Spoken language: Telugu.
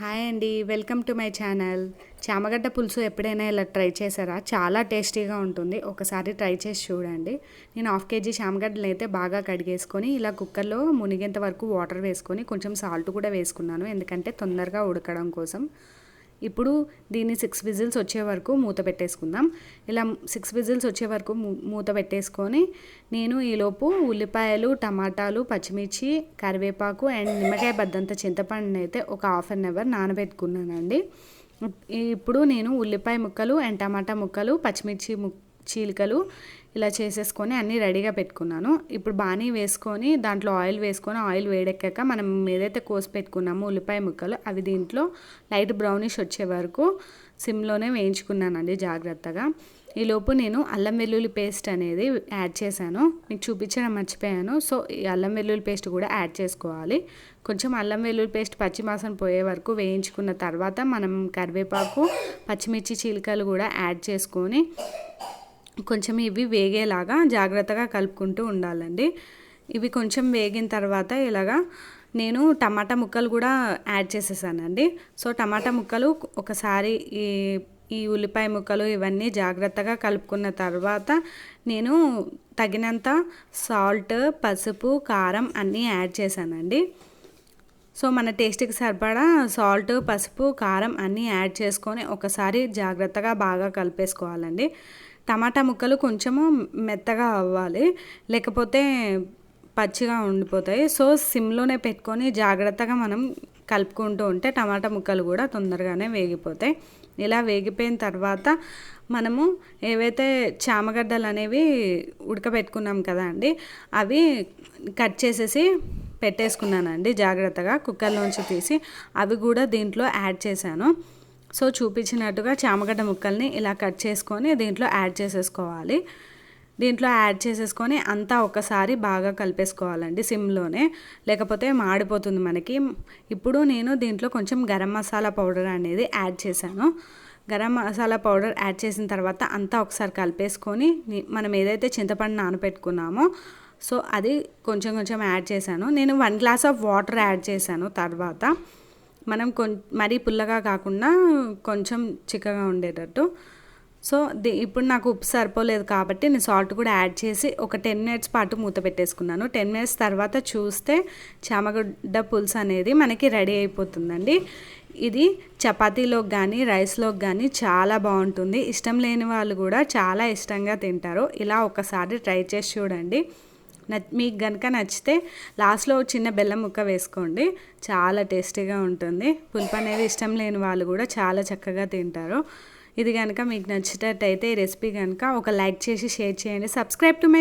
హాయ్ అండి వెల్కమ్ టు మై ఛానల్. చామగడ్డ పులుసు ఎప్పుడైనా ఇలా ట్రై చేశారా? చాలా టేస్టీగా ఉంటుంది. ఒకసారి ట్రై చేసి చూడండి. నేను హాఫ్ కేజీ చామగడ్డలు అయితే బాగా కడిగేసుకొని ఇలా కుక్కర్లో మునిగేంత వరకు వాటర్ వేసుకొని కొంచెం సాల్ట్ కూడా వేసుకున్నాను. ఎందుకంటే తొందరగా ఉడకడం కోసం. ఇప్పుడు దీన్ని సిక్స్ విజిల్స్ వచ్చే వరకు మూత పెట్టేసుకుందాం. ఇలా సిక్స్ విజిల్స్ వచ్చే వరకు మూత పెట్టేసుకొని నేను ఈలోపు ఉల్లిపాయలు టమాటాలు పచ్చిమిర్చి కరివేపాకు అండ్ నిమ్మకాయ బద్దంత చింతపండుని అయితే ఒక హాఫ్ అన్ అవర్ నానబెట్టుకున్నానండి. ఇప్పుడు నేను ఉల్లిపాయ ముక్కలు అండ్ టమాటా ముక్కలు పచ్చిమిర్చి ముక్క చీలికలు ఇలా చేసేసుకొని అన్నీ రెడీగా పెట్టుకున్నాను. ఇప్పుడు బాణీ వేసుకొని దాంట్లో ఆయిల్ వేసుకొని ఆయిల్ వేడెక్కాక మనం ఏదైతే కోసి పెట్టుకున్నామో ఉల్లిపాయ ముక్కలు అవి దీంట్లో లైట్ బ్రౌనిష్ వచ్చే వరకు సిమ్లోనే వేయించుకున్నానండి జాగ్రత్తగా. ఈలోపు నేను అల్లం వెల్లుల్లి పేస్ట్ అనేది యాడ్ చేశాను. మీకు చూపించడం మర్చిపోయాను. సో ఈ అల్లం వెల్లుల్లి పేస్ట్ కూడా యాడ్ చేసుకోవాలి. కొంచెం అల్లం వెల్లుల్లి పేస్ట్ పచ్చిమాసం పోయే వరకు వేయించుకున్న తర్వాత మనం కరివేపాకు పచ్చిమిర్చి చీలికలు కూడా యాడ్ చేసుకొని కొంచెం ఇవి వేగేలాగా జాగ్రత్తగా కలుపుకుంటూ ఉండాలండి. ఇవి కొంచెం వేగిన తర్వాత ఇలాగా నేను టమాటా ముక్కలు కూడా యాడ్ చేసేసానండి. సో టమాటా ముక్కలు ఒకసారి ఈ ఈ ఉల్లిపాయ ముక్కలు ఇవన్నీ జాగ్రత్తగా కలుపుకున్న తర్వాత నేను తగినంత సాల్ట్ పసుపు కారం అన్నీ యాడ్ చేశానండి. సో మన టేస్ట్కి సరిపడా సాల్ట్ పసుపు కారం అన్నీ యాడ్ చేసుకొని ఒకసారి జాగ్రత్తగా బాగా కలిపేసుకోవాలండి. టమాటా ముక్కలు కొంచెము మెత్తగా అవ్వాలి. లేకపోతే పచ్చిగా ఉండిపోతాయి. సో సిమ్లోనే పెట్టుకొని జాగ్రత్తగా మనం కలుపుకుంటూ ఉంటే టమాటా ముక్కలు కూడా తొందరగానే వేగిపోతాయి. ఇలా వేగిపోయిన తర్వాత మనము ఏవైతే చామగడ్డలు అనేవి ఉడకబెట్టుకున్నాం కదా అండి అవి కట్ చేసేసి పెట్టేసుకున్నానండి జాగ్రత్తగా కుక్కర్లోంచి తీసి. అవి కూడా దీంట్లో యాడ్ చేశాను. సో చూపించినట్టుగా చామగడ్డ ముక్కల్ని ఇలా కట్ చేసుకొని దీంట్లో యాడ్ చేసేసుకోవాలి. దీంట్లో యాడ్ చేసేసుకొని అంతా ఒకసారి బాగా కలిపేసుకోవాలండి సిమ్లోనే. లేకపోతే మాడిపోతుంది మనకి. ఇప్పుడు నేను దీంట్లో కొంచెం గరం మసాలా పౌడర్ అనేది యాడ్ చేశాను. గరం మసాలా పౌడర్ యాడ్ చేసిన తర్వాత అంతా ఒకసారి కలిపేసుకొని మనం ఏదైతే చింతపండు నానపెట్టుకున్నామో సో అది కొంచెం కొంచెం యాడ్ చేశాను. నేను one glass of water add చేశాను తర్వాత. మనం కొం మరీ పుల్లగా కాకుండా కొంచెం చిక్కగా ఉండేటట్టు. సో ది ఇప్పుడు నాకు ఉప్పు సరిపోలేదు కాబట్టి నేను సాల్ట్ కూడా యాడ్ చేసి ఒక టెన్ మినిట్స్ పాటు మూత పెట్టేసుకున్నాను. టెన్ మినిట్స్ తర్వాత చూస్తే చామగడ్డ పులుసు అనేది మనకి రెడీ అయిపోతుందండి. ఇది చపాతీలోకి కానీ రైస్లోకి కానీ చాలా బాగుంటుంది. ఇష్టం లేని వాళ్ళు కూడా చాలా ఇష్టంగా తింటారు. ఇలా ఒకసారి ట్రై చేసి చూడండి. మీకు కనుక నచ్చితే లాస్ట్లో చిన్న బెల్లం ముక్క వేసుకోండి. చాలా టేస్టీగా ఉంటుంది. పులుపు అనేది ఇష్టం లేని వాళ్ళు కూడా చాలా చక్కగా తింటారు. ఇది కనుక మీకు నచ్చినట్టయితే ఈ రెసిపీ కనుక ఒక లైక్ చేసి షేర్ చేయండి. Subscribe to my